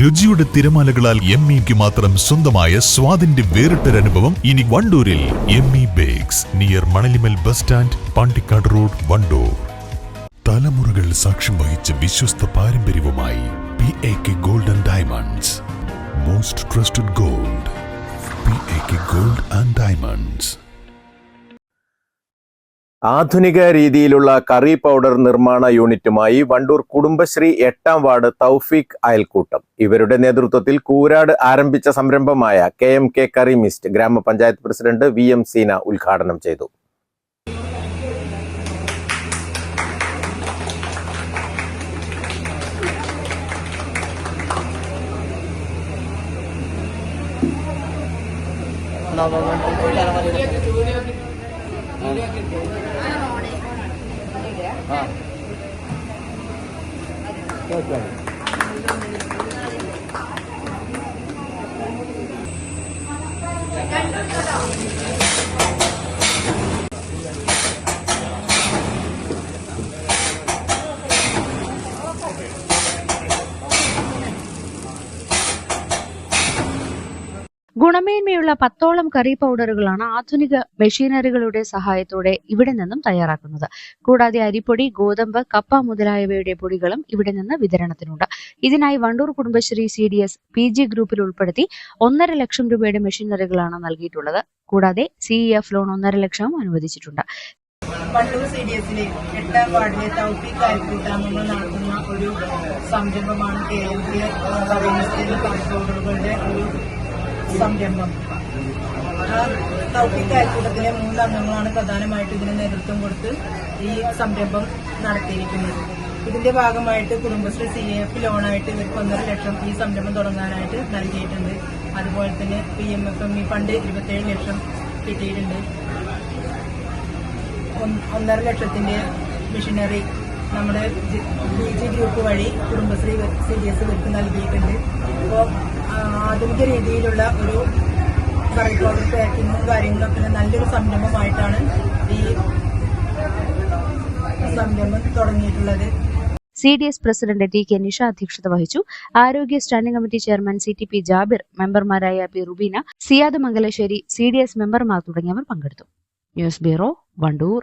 രുചിയുടെ തിരമാലകളാൽ എം ഇക്ക് മാത്രം സ്വന്തമായ സ്വാദിന്റെ വേറിട്ടൊരനുഭവം ഇനി വണ്ടൂരിൽ M E bakes near Manalimal bus stand Pandikkad road Wandoor. തലമുറകൾ സാക്ഷ്യം വഹിച്ച വിശ്വസ്ത പാരമ്പര്യവുമായി P A K gold and diamonds most trusted gold P A K gold and diamonds ആധുനിക രീതിയിലുള്ള കറി പൗഡർ നിർമ്മാണ യൂണിറ്റുമായി വണ്ടൂർ കുടുംബശ്രീ എട്ടാം വാർഡ് തൗഫീഖ് അയൽക്കൂട്ടം. ഇവരുടെ നേതൃത്വത്തിൽ കൂരാട് ആരംഭിച്ച സംരംഭമായ K M K curry mist grama panchayat president V M Seena ഉദ്ഘാടനം ചെയ്തു. हाँ Thank you. ഗുണമേന്മയുള്ള പത്തോളം കറി പൗഡറുകളാണ് ആധുനിക മെഷീനറികളുടെ സഹായത്തോടെ ഇവിടെ നിന്നും തയ്യാറാക്കുന്നത്. കൂടാതെ അരിപ്പൊടി ഗോതമ്പ് കപ്പ മുതലായവയുടെ പൊടികളും ഇവിടെ നിന്ന് വിതരണത്തിനുണ്ട്. ഇതിനായി Wandoor Kudumbashree C D S P G ഗ്രൂപ്പിൽ ഉൾപ്പെടുത്തി ഒന്നര ലക്ഷം രൂപയുടെ മെഷീനറികളാണ് നൽകിയിട്ടുള്ളത്. കൂടാതെ സിഇ എഫ് ലോൺ ഒന്നര ലക്ഷവും അനുവദിച്ചിട്ടുണ്ട്. വണ്ടൂർ സി ഡി എസിലെ എട്ടാം വാർഡിലെ തൗഫീഖ് അയൽക്കൂട്ടാംഗങ്ങൾ നടത്തുന്ന ഒരു സംരംഭമാണ് കേരളീയ എം കെ കറിമിസ്റ്റേൽ പൗഡറുകളുടെ ഒരു സംരംഭം. ആ തൗഫീഖ് അയൽക്കൂട്ടത്തിലെ മൂന്ന് അംഗങ്ങളാണ് പ്രധാനമായിട്ട് ഇതിന് നേതൃത്വം കൊടുത്ത് ഈ സംരംഭം നടത്തിയിരിക്കുന്നത്. ഇതിന്റെ ഭാഗമായിട്ട് കുടുംബശ്രീ സി എഫ് ലോണായിട്ട് ഇവർക്ക് ഒന്നര ലക്ഷം ഈ സംരംഭം തുടങ്ങാനായിട്ട് നൽകിയിട്ടുണ്ട്. അതുപോലെ തന്നെ P M F M E fund ഇരുപത്തേഴ് ലക്ഷം കിട്ടിയിട്ടുണ്ട്. ഒന്ന് ഒന്നര ലക്ഷത്തിന്റെ മിഷനറി നമ്മുടെ ബി ജി ഗ്രൂപ്പ് വഴി കുടുംബശ്രീ സി ഡി എസ് ഇവർക്ക് നൽകിയിട്ടുണ്ട്. അപ്പോൾ ആധുനിക രീതിയിലുള്ള ഒരു കറി പൗഡർ പാക്കിങ്ങും കാര്യങ്ങളൊക്കെ നല്ലൊരു സംരംഭമായിട്ടാണ് ഈ സംരംഭം തുടങ്ങിയിട്ടുള്ളത്. C D S president T K Nisha അധ്യക്ഷത വഹിച്ചു. ആരോഗ്യ standing committee chairman C T P Jabir മെമ്പർമാരായ P Rubina Siyad Mangalassery C D S മെമ്പർമാർ തുടങ്ങിയവർ പങ്കെടുത്തു. News bureau Wandoor.